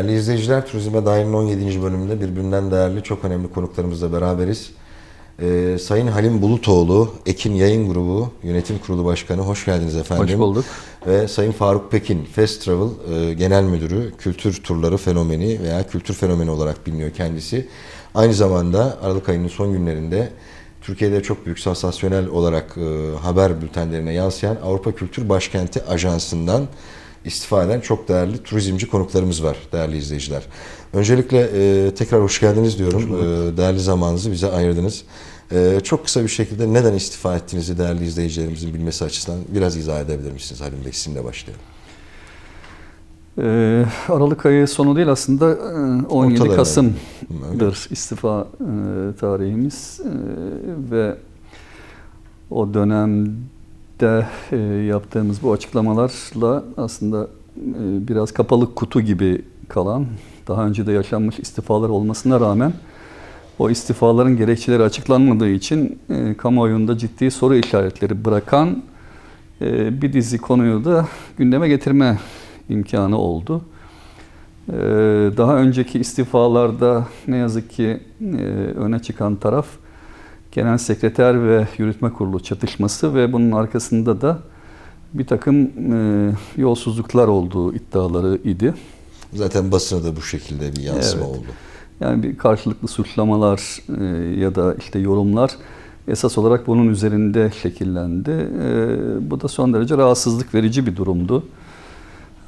Değerli izleyiciler, Turizme Dair'in 17. bölümünde birbirinden değerli çok önemli konuklarımızla beraberiz. Ee, Sayın Halim Bulutoğlu, Ekin Yayın Grubu Yönetim Kurulu Başkanı, hoş geldiniz efendim. Hoş bulduk. Ve Sayın Faruk Pekin, Fest Travel e, Genel Müdürü, kültür turları fenomeni veya kültür fenomeni olarak biliniyor kendisi. Aynı zamanda Aralık ayının son günlerinde Türkiye'de çok büyük sansasyonel olarak e, haber bültenlerine yansıyan Avrupa Kültür Başkenti Ajansı'ndan istifa eden çok değerli turizmci konuklarımız var değerli izleyiciler. Öncelikle e, tekrar hoş geldiniz diyorum. E, değerli zamanınızı bize ayırdınız. E, çok kısa bir şekilde neden istifa ettiğinizi değerli izleyicilerimizin bilmesi açısından biraz izah edebilir misiniz Halim Bey? Sizinle başlayalım. Ee, Aralık ayı sonu değil aslında e, 17 Ortaları. Kasım'dır istifa e, tarihimiz E, ve o dönemde e, yaptığımız bu açıklamalarla aslında e, biraz kapalı kutu gibi kalan daha önce de yaşanmış istifalar olmasına rağmen o istifaların gerekçeleri açıklanmadığı için e, kamuoyunda ciddi soru işaretleri bırakan e, bir dizi konuyu da gündeme getirme imkanı oldu. Ee, Daha önceki istifalarda ne yazık ki e, öne çıkan taraf genel sekreter ve yürütme kurulu çatışması ve bunun arkasında da bir takım e, yolsuzluklar olduğu iddiaları idi. Zaten basına da bu şekilde bir yansıma Evet. oldu. Yani bir karşılıklı suçlamalar e, ya da işte yorumlar esas olarak bunun üzerinde şekillendi. E, Bu da son derece rahatsızlık verici bir durumdu.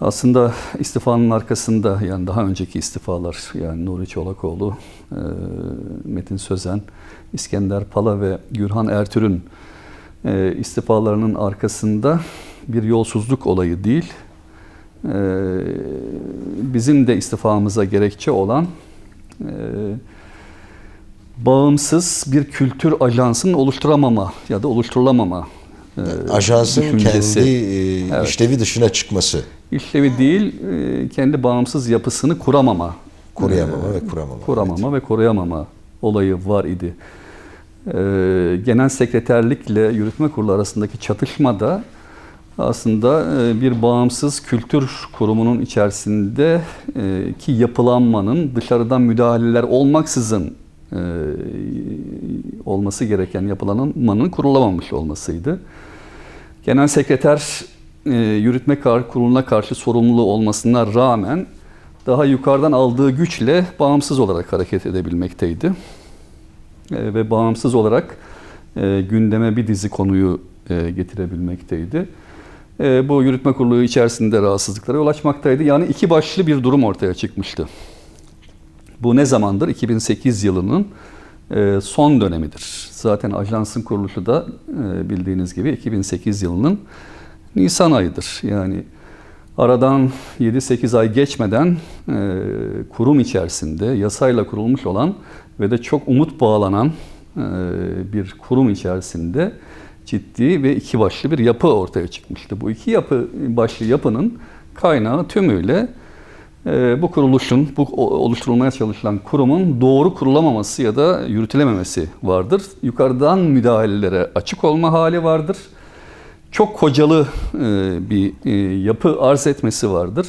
Aslında istifanın arkasında yani daha önceki istifalar yani Nuri Çolakoğlu, e, Metin Sözen, İskender Pala ve Gürhan Ertürk'ün e, istifalarının arkasında bir yolsuzluk olayı değil, e, bizim de istifamıza gerekçe olan e, bağımsız bir kültür ajansının oluşturamama ya da oluşturulamama e, Ajansın düşüncesi. kendi e, Evet. işlevi dışına çıkması, işlevi değil, e, kendi bağımsız yapısını kuramama. koruyamama e, ve kuramama. Kuramama ve koruyamama olayı var idi. E, Genel sekreterlikle yürütme kurulu arasındaki çatışmada aslında e, bir bağımsız kültür kurumunun içerisinde e, ki yapılanmanın dışarıdan müdahaleler olmaksızın olması gereken yapılanmanın kurulamamış olmasıydı. Genel sekreter e, yürütme kuruluna karşı sorumlu olmasına rağmen daha yukarıdan aldığı güçle bağımsız olarak hareket edebilmekteydi. E, ve bağımsız olarak e, gündeme bir dizi konuyu e, getirebilmekteydi. E, bu yürütme kurulu içerisinde rahatsızlıklara yol açmaktaydı. Yani iki başlı bir durum ortaya çıkmıştı. Bu ne zamandır? 2008 yılının e, son dönemidir. Zaten ajansın kuruluşu da e, bildiğiniz gibi 2008 yılının Nisan ayıdır. Yani aradan 7-8 ay geçmeden e, kurum içerisinde yasayla kurulmuş olan ve de çok umut bağlanan e, bir kurum içerisinde ciddi ve iki başlı bir yapı ortaya çıkmıştı. Bu iki yapı başlı yapının kaynağı tümüyle e, bu kuruluşun, bu oluşturulmaya çalışılan kurumun doğru kurulamaması ya da yürütülememesi vardır. Yukarıdan müdahalelere açık olma hali vardır. Çok kocalı e, bir e, yapı arz etmesi vardır.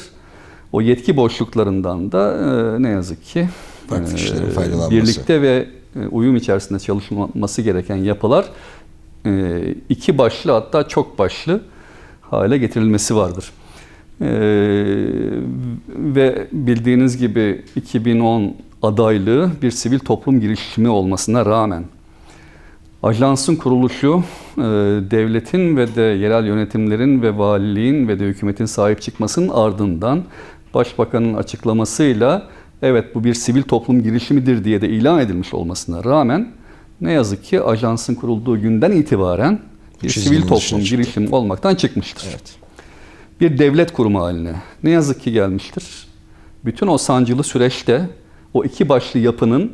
O yetki boşluklarından da e, ne yazık ki Farklı kişilerin faydalanması. birlikte ve uyum içerisinde çalışması gereken yapılar iki başlı hatta çok başlı hale getirilmesi vardır. Ve bildiğiniz gibi 2010 adaylığı bir sivil toplum girişimi olmasına rağmen ajansın kuruluşu e, devletin ve de yerel yönetimlerin ve valiliğin ve de hükümetin sahip çıkmasının ardından başbakanın açıklamasıyla evet bu bir sivil toplum girişimidir diye de ilan edilmiş olmasına rağmen ne yazık ki ajansın kurulduğu günden itibaren bir Çizginin sivil toplum girişimi olmaktan çıkmıştır Evet. bir devlet kurumu haline ne yazık ki gelmiştir. Bütün o sancılı süreçte o iki başlı yapının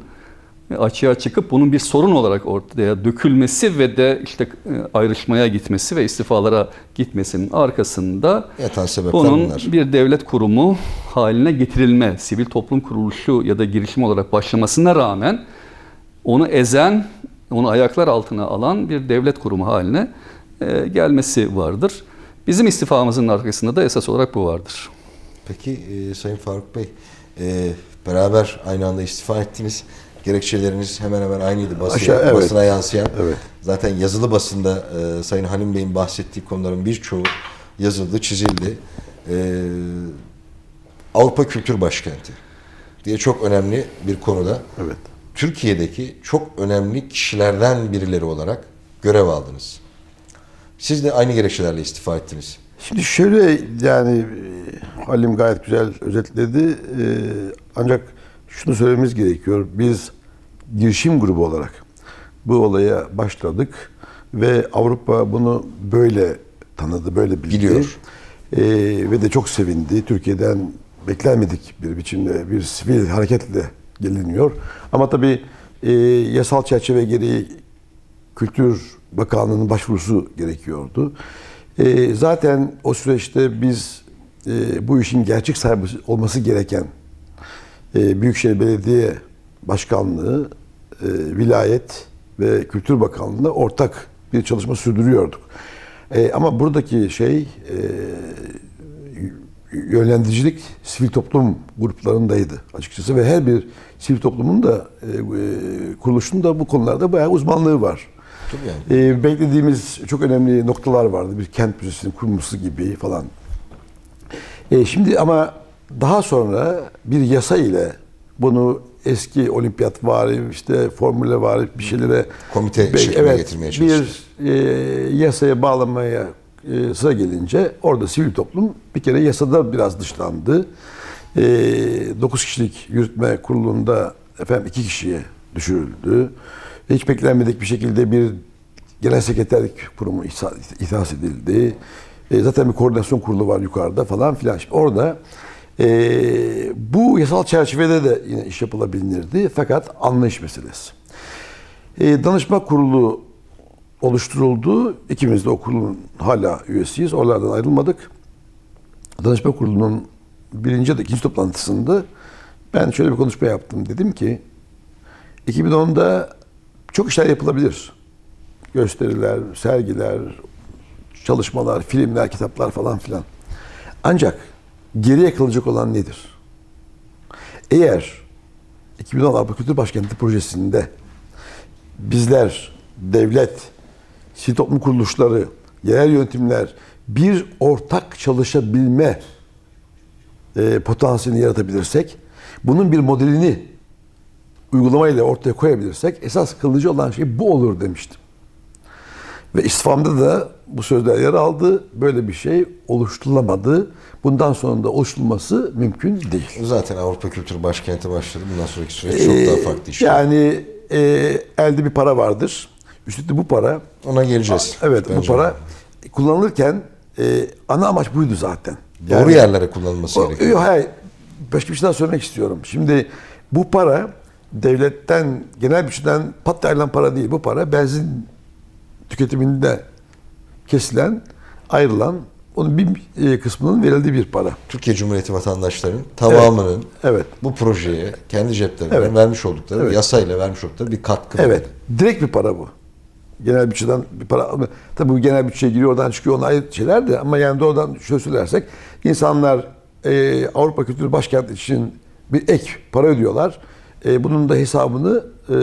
açığa çıkıp bunun bir sorun olarak ortaya dökülmesi ve de işte e, ayrışmaya gitmesi ve istifalara gitmesinin arkasında bunun bunlar. bir devlet kurumu haline getirilme, sivil toplum kuruluşu ya da girişim olarak başlamasına rağmen onu ezen, onu ayaklar altına alan bir devlet kurumu haline e, gelmesi vardır. Bizim istifamızın arkasında da esas olarak bu vardır. Peki e, Sayın Faruk Bey, e, beraber aynı anda istifa ettiniz. Gerekçeleriniz hemen hemen aynıydı basına, Aşağı- evet. basına yansıyan. Evet. Zaten yazılı basında e, Sayın Halim Bey'in bahsettiği konuların birçoğu yazıldı, çizildi. E, Avrupa Kültür Başkenti diye çok önemli bir konuda Evet. Türkiye'deki çok önemli kişilerden birileri olarak görev aldınız. Siz de aynı gerekçelerle istifa ettiniz. Şimdi şöyle yani e, Halim gayet güzel özetledi. E, ancak şunu söylememiz gerekiyor. Biz girişim grubu olarak bu olaya başladık ve Avrupa bunu böyle tanıdı, böyle bildi. Biliyor. E, ve de çok sevindi. Türkiye'den beklenmedik bir biçimde bir sivil hareketle geliniyor. Ama tabii e, yasal çerçeve gereği Kültür Bakanlığı'nın başvurusu gerekiyordu. E, zaten o süreçte biz e, bu işin gerçek sahibi olması gereken e, Büyükşehir Belediye Başkanlığı, e, Vilayet ve Kültür Bakanlığı'nda ortak bir çalışma sürdürüyorduk. E, ama buradaki şey e, yönlendiricilik sivil toplum gruplarındaydı açıkçası ve her bir sivil toplumun da e, e, kuruluşunun da bu konularda bayağı uzmanlığı var. Yani. E, beklediğimiz çok önemli noktalar vardı. Bir kent müzesinin kurulması gibi falan. E, şimdi ama daha sonra bir yasa ile bunu eski olimpiyat vari işte formüle vari bir şeylere Komite Be- şekline getirmeye çalıştınız. Bir e, yasaya bağlamaya e, sıra gelince orada sivil toplum bir kere yasada biraz dışlandı. E, 9 kişilik yürütme kurulunda efendim iki kişiye düşürüldü. Hiç beklenmedik bir şekilde bir genel sekreterlik kurumu ihdas edildi. E, zaten bir koordinasyon kurulu var yukarıda falan filan. Şimdi orada bu yasal çerçevede de yine iş yapılabilirdi. Fakat anlayış meselesi. E, danışma kurulu oluşturuldu. İkimiz de o kurulun hala üyesiyiz. Oralardan ayrılmadık. Danışma kurulunun birinci ya da ikinci toplantısında ben şöyle bir konuşma yaptım. Dedim ki 2010'da çok işler yapılabilir. Gösteriler, sergiler, çalışmalar, filmler, kitaplar falan filan. Ancak geriye kalacak olan nedir? Eğer 2010 Avrupa Kültür Başkenti projesinde bizler, devlet, sivil toplum kuruluşları, yerel yönetimler bir ortak çalışabilme e, potansiyelini yaratabilirsek, bunun bir modelini uygulamayla ortaya koyabilirsek esas kılıcı olan şey bu olur demiştim. Ve istifamda da bu sözler yer aldı. Böyle bir şey oluşturulamadı. Bundan sonra da oluşturulması mümkün değil. Zaten Avrupa Kültür Başkenti başladı. Bundan sonraki süreç çok Ee, daha farklı işler. Yani e, elde bir para vardır. Üstelik bu para Ona geleceğiz. Evet bu Bence. para kullanılırken e, ana amaç buydu zaten. Doğru yerlere kullanılması O- gerekiyor. Yok, hayır. Başka bir şey daha söylemek istiyorum. Şimdi bu para devletten, genel bütçeden pat ayrılan para değil. Bu para benzin tüketiminde kesilen, ayrılan, onun bir e, kısmının verildiği bir para. Türkiye Cumhuriyeti vatandaşlarının tamamının Evet. bu projeye kendi ceplerinden Evet. vermiş oldukları, Evet. yasayla vermiş oldukları bir katkı. Evet. Direkt bir para bu. Genel bütçeden bir para. Tabii bu genel bütçeye giriyor oradan çıkıyor onlar ayrı şeyler de ama yani doğrudan şöyle söylersek insanlar e, Avrupa Kültür Başkenti için bir ek para ödüyorlar. E, bunun da hesabını e,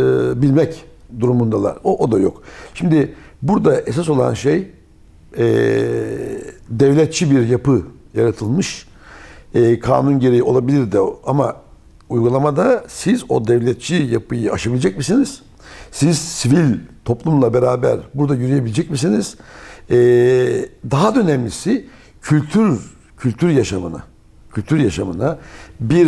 bilmek durumundalar. O, o da yok. Şimdi burada esas olan şey e, devletçi bir yapı yaratılmış. E, kanun gereği olabilir de ama uygulamada siz o devletçi yapıyı aşabilecek misiniz? Siz sivil toplumla beraber burada yürüyebilecek misiniz? E, daha da önemlisi kültür kültür yaşamına kültür yaşamına bir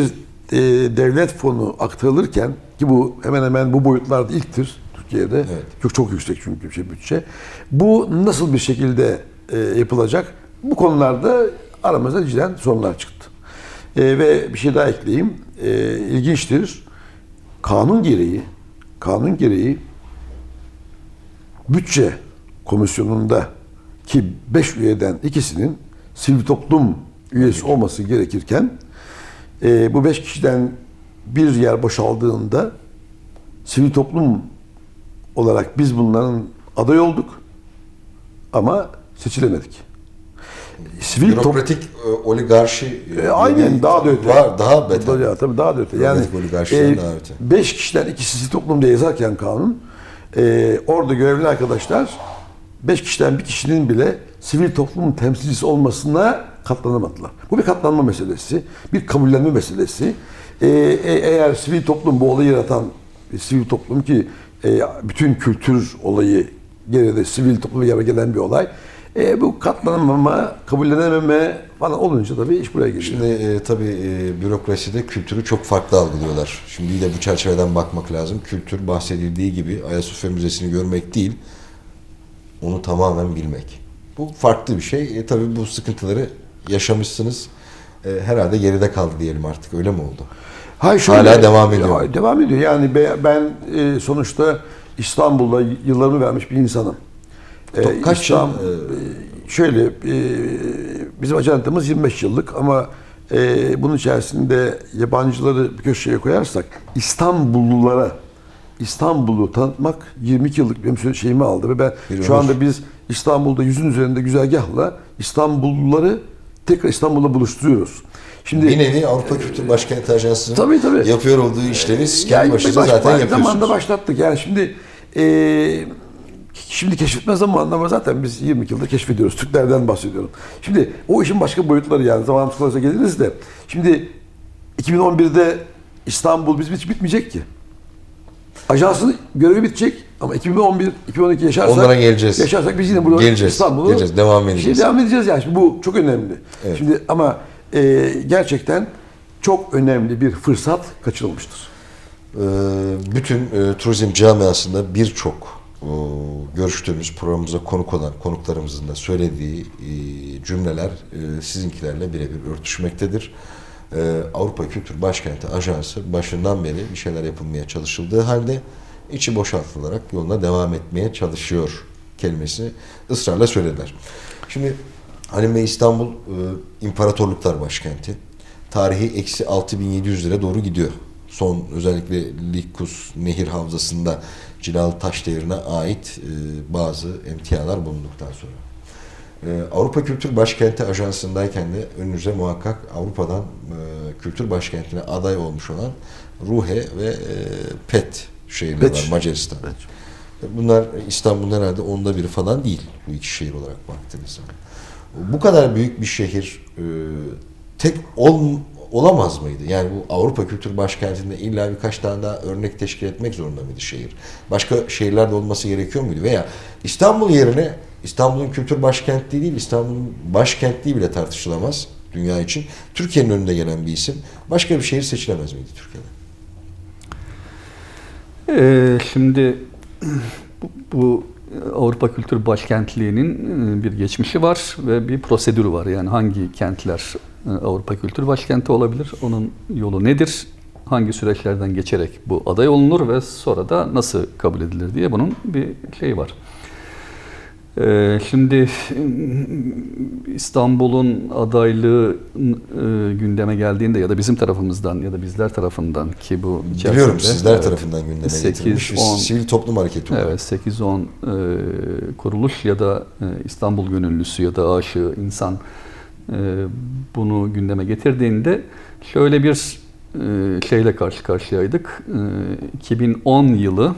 e, devlet fonu aktarılırken ki bu hemen hemen bu boyutlarda ilktir Türkiye'de. Evet. Çok çok yüksek çünkü şey bütçe. Bu nasıl bir şekilde e, yapılacak? Bu konularda aramızda cidden sorunlar çıktı. E, ve bir şey daha ekleyeyim. E, ilginçtir. Kanun gereği kanun gereği bütçe komisyonunda ki 5 üyeden ikisinin sivil toplum üyesi olması gerekirken e, bu 5 kişiden bir yer boşaldığında sivil toplum olarak biz bunların aday olduk ama seçilemedik. sivil Bürokratik e, oligarşi E, aynen bir- daha da öte. Var, daha beter. Ya, tabii daha da öte. Yani e, daha öte. beş kişiden ikisi sivil toplum diye yazarken kanun e, orada görevli arkadaşlar beş kişiden bir kişinin bile sivil toplum temsilcisi olmasına katlanamadılar. Bu bir katlanma meselesi, bir kabullenme meselesi. E, e, eğer sivil toplum bu olayı yaratan sivil toplum ki e, bütün kültür olayı geride sivil topluma göre gelen bir olay. E, bu katlanamama, kabullenememe falan olunca tabii iş buraya geliyor. Şimdi e, tabii e, bürokraside kültürü çok farklı algılıyorlar. Şimdi de bu çerçeveden bakmak lazım. Kültür bahsedildiği gibi Ayasofya Müzesi'ni görmek değil, onu tamamen bilmek. Bu farklı bir şey. E, tabii bu sıkıntıları yaşamışsınız. E, herhalde geride kaldı diyelim artık. Öyle mi oldu? Hayır, Hala devam ediyor. Ya, devam ediyor. Yani be- ben e, sonuçta İstanbul'da yıllarımı vermiş bir insanım. E, Kaç İslam- yıl, e, şöyle e, bizim acentemiz 25 yıllık ama e, bunun içerisinde yabancıları bir köşeye koyarsak İstanbullulara İstanbul'u tanıtmak 22 yıllık benim şeyimi aldı ve ben Bir şu anda biz İstanbul'da yüzün üzerinde güzergahla İstanbulluları tekrar İstanbul'da buluşturuyoruz. Şimdi Bir nevi Avrupa Kültür Başkenti Ajansı'nın Tabii, tabii. yapıyor olduğu işlevi siz kendi Yani başınıza baş- zaten yapıyorsunuz. Zamanında başlattık. Yani şimdi e, şimdi keşfetme zamanında ama zaten biz 20 yılda keşfediyoruz. Türklerden bahsediyorum. Şimdi o işin başka boyutları yani zamanımız kalırsa geliriz de. Şimdi 2011'de İstanbul bizim hiç bitmeyecek ki. Ajansın görevi bitecek ama 2011, 2012 yaşarsak Onlara geleceğiz. Yaşarsak biz yine burada Geleceğiz, İstanbul'u geleceğiz, devam Şey, edeceğiz. devam edeceğiz yani. Şimdi bu çok önemli. Evet. Şimdi ama e, gerçekten çok önemli bir fırsat kaçırılmıştır. Ee, bütün e, turizm camiasında birçok e, görüştüğümüz programımıza konuk olan konuklarımızın da söylediği e, cümleler e, sizinkilerle birebir örtüşmektedir. E, Avrupa Kültür Başkenti Ajansı başından beri bir şeyler yapılmaya çalışıldığı halde içi boşaltılarak yoluna devam etmeye çalışıyor kelimesini ısrarla söylediler. Şimdi Halim Bey İstanbul e, imparatorluklar başkenti. Tarihi eksi 6700 lira doğru gidiyor. Son özellikle Likus Nehir Havzası'nda Cilalı Taş Devri'ne ait e, bazı emtialar bulunduktan sonra. E, Avrupa Kültür Başkenti Ajansı'ndayken de önünüze muhakkak Avrupa'dan e, kültür başkentine aday olmuş olan Ruhe ve e, Pet şehirleri Pet. var Macaristan. Bunlar İstanbul'un herhalde onda biri falan değil bu iki şehir olarak baktığınız zaman. Bu kadar büyük bir şehir e, tek ol, olamaz mıydı? Yani bu Avrupa Kültür Başkenti'nde illa birkaç tane daha örnek teşkil etmek zorunda mıydı şehir? Başka şehirlerde olması gerekiyor muydu? Veya İstanbul yerine İstanbul'un kültür başkentliği değil, İstanbul'un başkentliği bile tartışılamaz dünya için. Türkiye'nin önünde gelen bir isim. Başka bir şehir seçilemez miydi Türkiye'de? Ee, şimdi bu, bu Avrupa Kültür Başkentliği'nin e, bir geçmişi var ve bir prosedürü var. Yani hangi kentler e, Avrupa Kültür Başkenti olabilir? Onun yolu nedir? Hangi süreçlerden geçerek bu aday olunur ve sonra da nasıl kabul edilir diye bunun bir şeyi var. Ee, Şimdi İstanbul'un adaylığı e, gündeme geldiğinde ya da bizim tarafımızdan ya da bizler tarafından ki bu içerisinde- Biliyorum sizler Evet. tarafından gündeme 8, getirilmiş. bir 10 Sivil toplum hareketi olarak. Evet 8-10 e, kuruluş ya da e, İstanbul gönüllüsü ya da aşığı insan e, bunu gündeme getirdiğinde şöyle bir e, şeyle karşı karşıyaydık. E, 2010 yılı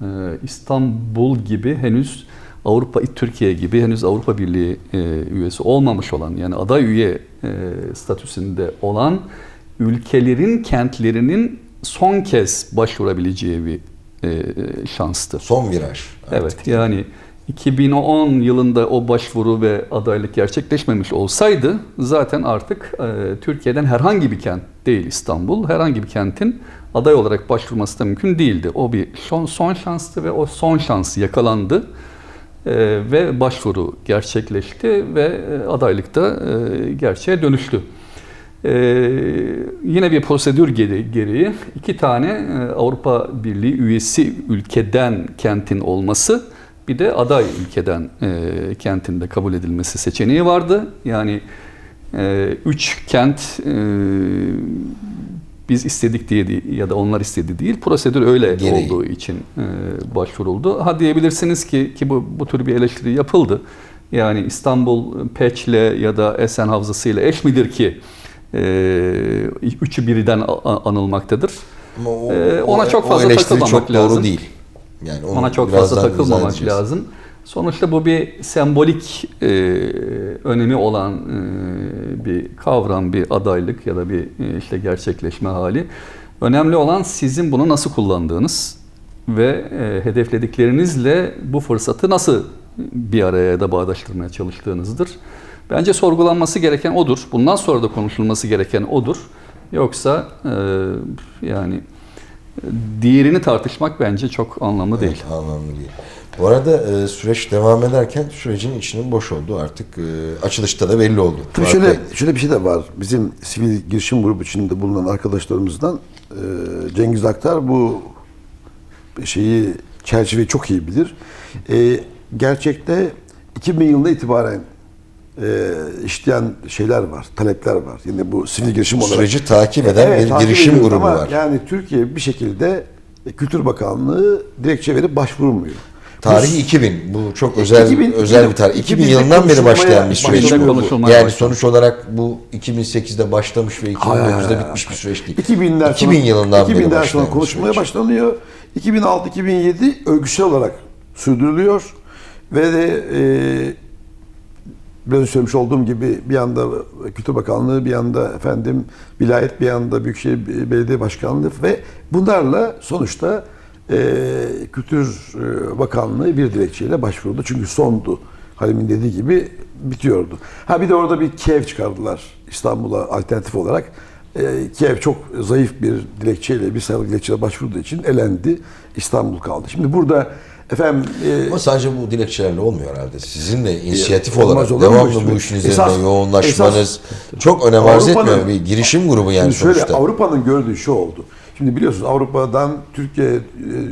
e, İstanbul gibi henüz Avrupa Türkiye gibi henüz Avrupa Birliği e, üyesi olmamış olan yani aday üye e, statüsünde olan ülkelerin kentlerinin son kez başvurabileceği bir e, şanstı. Son viraj. Evet yani 2010 yılında o başvuru ve adaylık gerçekleşmemiş olsaydı zaten artık e, Türkiye'den herhangi bir kent değil İstanbul herhangi bir kentin aday olarak başvurması da mümkün değildi. O bir son, son şanstı ve o son şans yakalandı ve başvuru gerçekleşti ve e, adaylık da e, gerçeğe dönüştü. Ee, yine bir prosedür gere- gereği iki tane e, Avrupa Birliği üyesi ülkeden kentin olması bir de aday ülkeden e, kentinde kabul edilmesi seçeneği vardı. Yani e, üç kent e, biz istedik diye değil, ya da onlar istedi değil. Prosedür öyle Gereği. olduğu için e, başvuruldu. Ha diyebilirsiniz ki ki bu bu tür bir eleştiri yapıldı. Yani İstanbul Peç'le ya da Esen Havzası ile eş midir ki e, üçü birden anılmaktadır? Ama o- Ee, ona o- çok o fazla eleştiri takılmamak çok lazım. doğru değil. Yani Ona çok fazla takılmamak lazım. Sonuçta bu bir sembolik e, önemi olan e, bir kavram, bir adaylık ya da bir e, işte gerçekleşme hali. Önemli olan sizin bunu nasıl kullandığınız ve e, hedeflediklerinizle bu fırsatı nasıl bir araya ya da bağdaştırmaya çalıştığınızdır. Bence sorgulanması gereken odur. Bundan sonra da konuşulması gereken odur. Yoksa e, yani diğerini tartışmak bence çok anlamlı değil. Evet, anlamlı değil. Bu arada e, süreç devam ederken sürecin içinin boş olduğu artık e, açılışta da belli oldu. Tabii şöyle, Bey. şöyle bir şey de var. Bizim sivil girişim grubu içinde bulunan arkadaşlarımızdan e, Cengiz Aktar bu şeyi çerçeveyi çok iyi bilir. E, gerçekte 2000 yılında itibaren e, işleyen şeyler var, talepler var. Yine bu sivil girişim olarak. Süreci takip eden bir takip girişim grubu ama var. Yani Türkiye bir şekilde e, Kültür Bakanlığı dilekçe verip başvurmuyor. Tarihi 2000. Bu çok özel 2000 özel bir tarih. 2000 2000'de yılından beri başlayan bir süreç bu. Yani sonuç olarak bu 2008'de başlamış ve Hayır, hayır, 2009'da hayır. bitmiş bir süreç değil. 2000'den 2000 sonra, yılından beri 2000'den başlayan sonra konuşmaya başlanıyor. 2006-2007 örgüsel olarak sürdürülüyor ve de e, biraz söylemiş olduğum gibi bir yanda Kültür Bakanlığı, bir yanda efendim vilayet, bir yanda Büyükşehir Belediye Başkanlığı ve bunlarla sonuçta e, Kültür e, Bakanlığı bir dilekçeyle başvurdu. Çünkü sondu. Halim'in dediği gibi bitiyordu. Ha bir de orada bir Kiev çıkardılar İstanbul'a alternatif olarak. E, Kiev çok zayıf bir dilekçeyle, bir sayılı dilekçeyle başvurduğu için elendi. İstanbul kaldı. Şimdi burada efendim e, Ama sadece bu dilekçelerle olmuyor herhalde. Sizin de inisiyatif olmaz olarak devamlı bu işin üzerinde Esas- yoğunlaşmanız esas- çok önem arz etmiyor. Bir girişim grubu yani şöyle sonuçta. Avrupa'nın gördüğü şu oldu. Şimdi biliyorsunuz Avrupa'dan Türkiye e,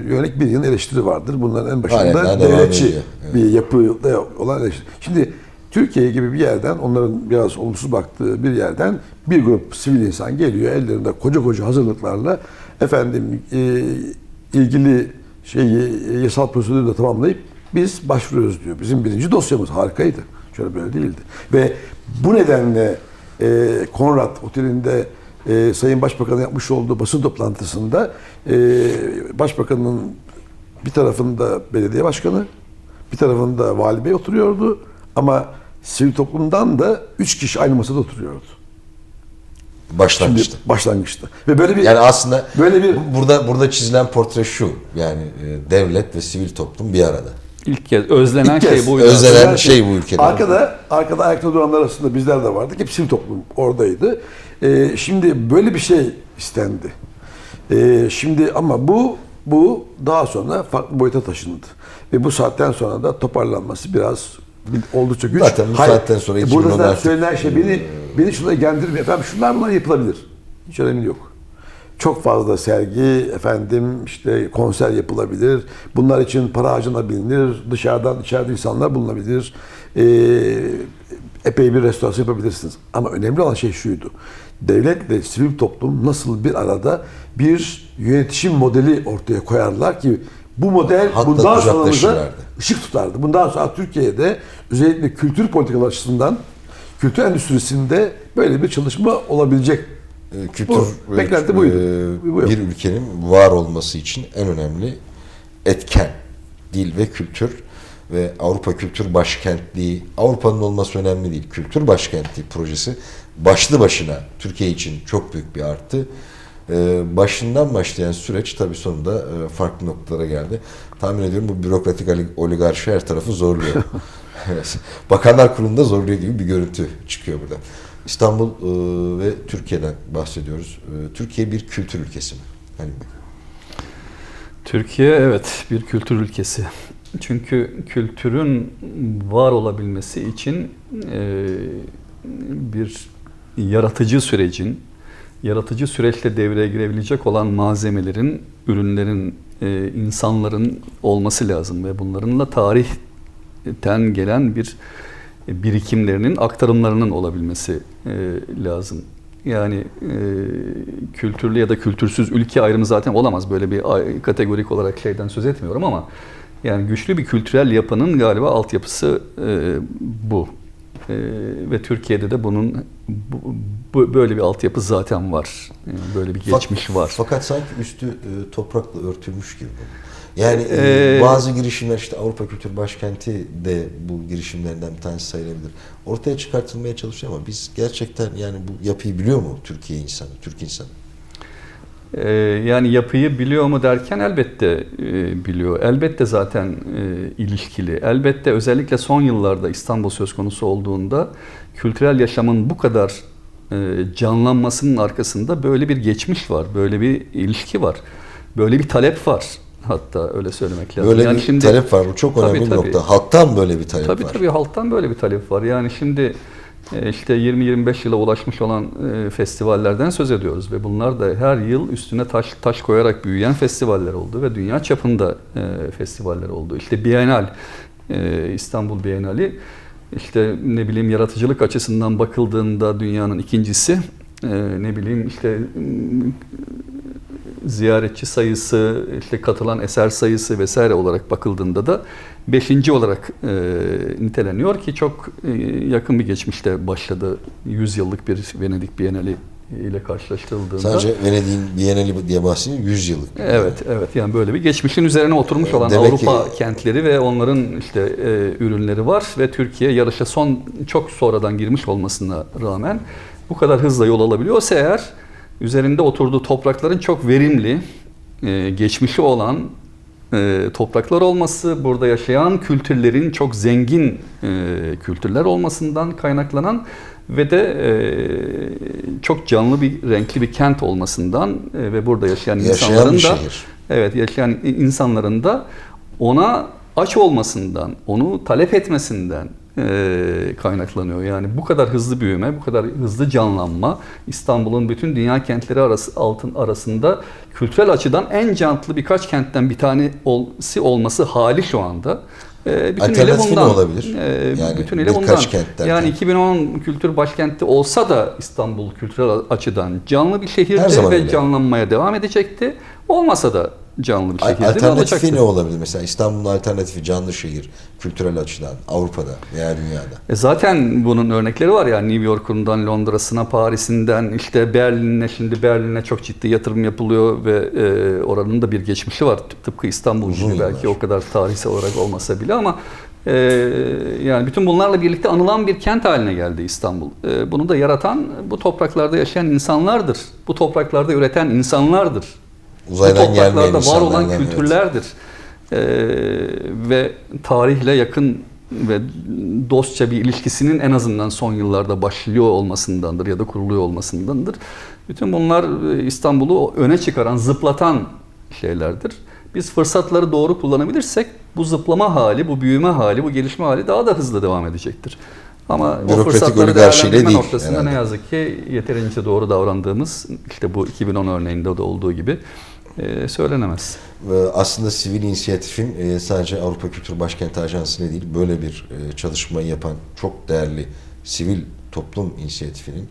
yönelik bir yılın eleştiri vardır. Bunların en başında devam devletçi. Evet. bir yapıda olan eleştiri. Şimdi Türkiye gibi bir yerden, onların biraz olumsuz baktığı bir yerden bir grup sivil insan geliyor ellerinde koca koca hazırlıklarla efendim e, ilgili şeyi e, yasal prosedürü de tamamlayıp biz başvuruyoruz diyor. Bizim birinci dosyamız harikaydı. Şöyle böyle değildi. Ve bu nedenle e, Konrad Oteli'nde e, Sayın Başbakan'ın yapmış olduğu basın toplantısında e, Başbakan'ın bir tarafında belediye başkanı, bir tarafında vali bey oturuyordu. Ama sivil toplumdan da üç kişi aynı masada oturuyordu. Şimdi Başlangıçta. başlangıçta. Ve böyle bir Yani aslında Böyle bir- burada burada çizilen portre şu. Yani e, devlet ve sivil toplum bir arada. İlk kez özlenen İlk şey kez buydu. özlenen- Özlenen şey bu ülkede. Arkada, arkada ayakta duranlar arasında bizler de vardık. Hep sivil toplum oradaydı. Ee, şimdi böyle bir şey istendi. Ee, şimdi ama bu bu daha sonra farklı boyuta taşındı. Ve bu saatten sonra da toparlanması biraz bir- oldukça güç. Zaten bu saatten sonra Burada 2010 da artık- söylenen şey beni beni şuna ilgilendirmiyor. Efendim şunlar bunlar yapılabilir. Hiç önemi yok. Çok fazla sergi, efendim işte konser yapılabilir. Bunlar için para harcanabilir. Dışarıdan, içeride insanlar bulunabilir. Ee, epey bir restorasyon yapabilirsiniz. Ama önemli olan şey şuydu. Devletle sivil toplum nasıl bir arada bir yönetişim modeli ortaya koyarlar ki bu model Hatta bundan sonramıza kucaklaşırlardı. ışık tutardı. Bundan sonra Türkiye'de özellikle kültür politikaları açısından kültür endüstrisinde böyle bir çalışma olabilecek E, kültür Bu, beklenti buydu. e, bir ülkenin var olması için en önemli etken dil ve kültür ve Avrupa Kültür Başkentliği Avrupa'nın olması önemli değil. Kültür Başkentliği projesi başlı başına Türkiye için çok büyük bir artı. E, başından başlayan süreç tabii sonunda e, farklı noktalara geldi. Tahmin ediyorum bu bürokratik oli- oligarşi her tarafı zorluyor. Bakanlar Kurulu'nda zorluyor gibi bir görüntü çıkıyor burada. İstanbul e, ve Türkiye'den bahsediyoruz. E, Türkiye bir kültür ülkesi mi? Halim Bey. Türkiye evet bir kültür ülkesi. Çünkü kültürün var olabilmesi için e, bir yaratıcı sürecin, yaratıcı süreçle devreye girebilecek olan malzemelerin, ürünlerin, e, insanların olması lazım ve bunlarınla tarihten gelen bir birikimlerinin, aktarımlarının olabilmesi e, lazım. Yani e, kültürlü ya da kültürsüz ülke ayrımı zaten olamaz. Böyle bir kategorik olarak şeyden söz etmiyorum ama Yani güçlü bir kültürel yapının galiba altyapısı e, bu. E, ve Türkiye'de de bunun bu, böyle bir altyapı zaten var. Yani böyle bir geçmiş Fak- var. Fakat sanki üstü e, toprakla örtülmüş gibi. Yani e, Ee, bazı girişimler işte Avrupa Kültür Başkenti de bu girişimlerden bir tanesi sayılabilir. Ortaya çıkartılmaya çalışıyor ama biz gerçekten yani bu yapıyı biliyor mu Türkiye insanı, Türk insanı? Ee, yani yapıyı biliyor mu derken elbette e, biliyor. Elbette zaten e, ilişkili. Elbette özellikle son yıllarda İstanbul söz konusu olduğunda kültürel yaşamın bu kadar e, canlanmasının arkasında böyle bir geçmiş var. Böyle bir ilişki var. Böyle bir talep var. Hatta öyle söylemek lazım. Böyle Yani bir şimdi- talep var. Bu çok Tabii, önemli bir tabii. nokta. Halktan böyle bir talep Tabii var. tabii halktan böyle bir talep var. Yani şimdi işte 20-25 yıla ulaşmış olan e, festivallerden söz ediyoruz ve bunlar da her yıl üstüne taş taş koyarak büyüyen festivaller oldu ve dünya çapında e, festivaller oldu. İşte Bienal, e, İstanbul Bienali işte ne bileyim yaratıcılık açısından bakıldığında dünyanın ikincisi e, ne bileyim işte ziyaretçi sayısı, işte katılan eser sayısı vesaire olarak bakıldığında da beşinci olarak e, niteleniyor ki çok e, yakın bir geçmişte başladı. 100 yıllık bir Venedik Bienali ile karşılaştırıldığında. Sadece Venedik'in Bienali diye bahsediyor 100 yıllık. Evet, evet. Yani böyle bir geçmişin üzerine oturmuş olan Demek Avrupa ki- kentleri ve onların işte e, ürünleri var ve Türkiye yarışa son çok sonradan girmiş olmasına rağmen bu kadar hızla yol alabiliyorsa eğer üzerinde oturduğu toprakların çok verimli, e, geçmişi olan e, topraklar olması, burada yaşayan kültürlerin çok zengin e, kültürler olmasından kaynaklanan ve de e, çok canlı bir, renkli bir kent olmasından e, ve burada yaşayan, Yaşayan insanların da şehir. evet yaşayan insanların da ona aç olmasından, onu talep etmesinden kaynaklanıyor. Yani bu kadar hızlı büyüme, bu kadar hızlı canlanma İstanbul'un bütün dünya kentleri arası altın arasında kültürel açıdan en canlı birkaç kentten bir tanesi olması hali şu anda. E, bütünüyle Alternatifi bundan. olabilir? E, Yani bütünüyle birkaç bundan. Yani 2010 kültür başkenti olsa da İstanbul kültürel açıdan canlı bir şehirdi ve öyle. canlanmaya devam edecekti. Olmasa da canlı bir ve Alternatifi ne olabilir? Mesela İstanbul'un alternatifi canlı şehir, kültürel açıdan Avrupa'da veya dünyada. E zaten bunun örnekleri var ya New York'undan Londra'sına, Paris'inden işte Berlin'e şimdi Berlin'e çok ciddi yatırım yapılıyor ve e, oranın da bir geçmişi var. Tıp- Tıpkı İstanbul Uzun gibi belki o kadar tarihsel olarak olmasa bile ama e, yani bütün bunlarla birlikte anılan bir kent haline geldi İstanbul. E, bunu da yaratan bu topraklarda yaşayan insanlardır. Bu topraklarda üreten insanlardır. Uzaydan bu gelmeyen topraklarda var olan evet. kültürlerdir. Ee, ve tarihle yakın ve dostça bir ilişkisinin en azından son yıllarda başlıyor olmasındandır ya da kuruluyor olmasındandır. Bütün bunlar e, İstanbul'u öne çıkaran, zıplatan şeylerdir. Biz fırsatları doğru kullanabilirsek bu zıplama hali, bu büyüme hali, bu gelişme hali daha da hızlı devam edecektir. Ama o fırsatları değerlendirme değil noktasında herhalde. ne yazık ki yeterince doğru davrandığımız işte bu 2010 örneğinde de olduğu gibi e, söylenemez. Aslında sivil inisiyatifin e, sadece Avrupa Kültür Başkenti Ajansı ile değil böyle bir e, çalışmayı yapan çok değerli sivil toplum inisiyatifinin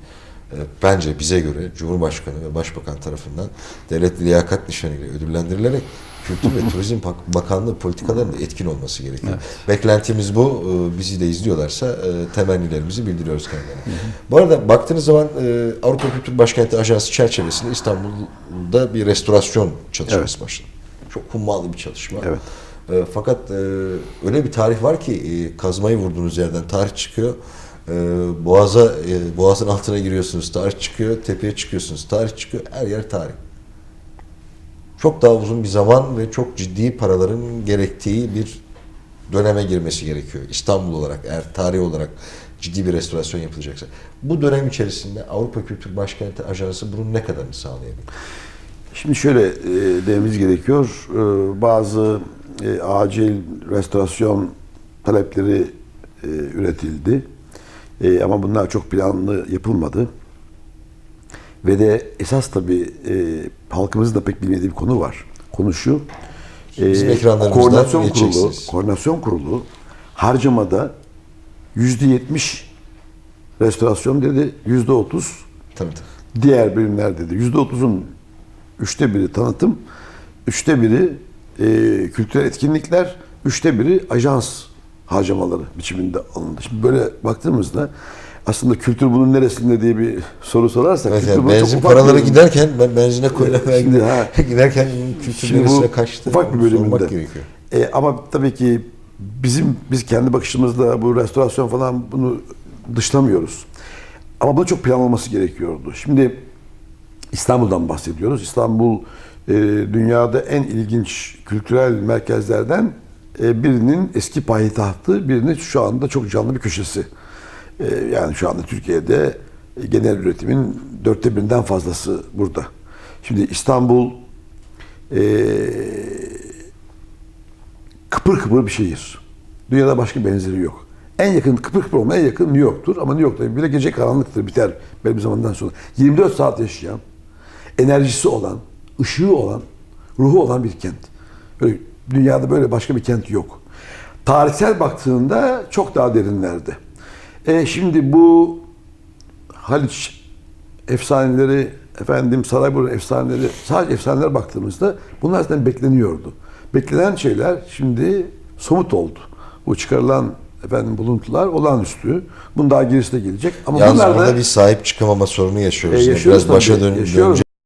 e, bence bize göre Cumhurbaşkanı ve Başbakan tarafından devlet liyakat nişanı ile ödüllendirilerek Kültür ve Turizm Bak- Bakanlığı politikalarında etkin olması gerekiyor. Beklentimiz bu. E, Bizi de izliyorlarsa e, temennilerimizi bildiriyoruz kendilerine. Bu arada baktığınız zaman e, Avrupa Kültür Başkenti Ajansı çerçevesinde İstanbul'da bir restorasyon çalışması başladı. Çok hummalı bir çalışma. Evet. E, fakat e, öyle bir tarih var ki e, kazmayı vurduğunuz yerden tarih çıkıyor. E, boğaza e, boğazın altına giriyorsunuz tarih çıkıyor. Tepeye çıkıyorsunuz tarih çıkıyor. Her yer tarih. Çok daha uzun bir zaman ve çok ciddi paraların gerektiği bir döneme girmesi gerekiyor. İstanbul olarak eğer tarih olarak ciddi bir restorasyon yapılacaksa. Bu dönem içerisinde Avrupa Kültür Başkenti Ajansı bunun ne kadarını sağlayabilir? Şimdi şöyle e, dememiz gerekiyor. E, bazı e, acil restorasyon talepleri e, üretildi. E, ama bunlar çok planlı yapılmadı. Ve de esas tabii e, halkımızın da pek bilmediği bir konu var. Konu şu. e, Bizim ekranlarımızdan koordinasyon kurulu, koordinasyon kurulu harcamada yüzde yetmiş restorasyon dedi, yüzde otuz diğer bölümler dedi. Yüzde otuzun üçte biri tanıtım, üçte biri e, kültürel etkinlikler, üçte biri ajans harcamaları biçiminde alındı. Şimdi böyle baktığımızda aslında kültür bunun neresinde diye bir soru sorarsak bunun çok benzin paraları giderken ben benzine koyulamaya Şimdi ha. giderken kültür Şimdi neresine kaçtı? ufak bir bölümünde. gerekiyor. E, ama tabii ki bizim biz kendi bakışımızda bu restorasyon falan bunu dışlamıyoruz. Ama bunun çok planlanması gerekiyordu. Şimdi İstanbul'dan bahsediyoruz. İstanbul e, dünyada en ilginç kültürel merkezlerden e, birinin eski payitahtı, birinin şu anda çok canlı bir köşesi. E, yani şu anda Türkiye'de genel üretimin dörtte birinden fazlası burada. Şimdi İstanbul e, kıpır kıpır bir şehir. Dünyada başka benzeri yok. En yakın kıpır kıpır olmaya en yakın New York'tur. Ama New York'ta bile gece karanlıktır biter belli bir zamandan sonra. 24 saat yaşayan, enerjisi olan, ışığı olan, ruhu olan bir kent. Böyle, dünyada böyle başka bir kent yok. Tarihsel baktığında çok daha derinlerde. E, şimdi bu Haliç efsaneleri, efendim Sarayburnu efsaneleri, sadece efsaneler baktığımızda bunlar zaten bekleniyordu. Beklenen şeyler şimdi somut oldu. Bu çıkarılan efendim buluntular olağanüstü. Bunun daha gerisi de gelecek. Ama Yalnız bunlar da burada bir sahip çıkamama sorunu yaşıyoruz. E, Yani yaşıyoruz Biraz başa tabii, dön yaşıyoruz. döneceğim.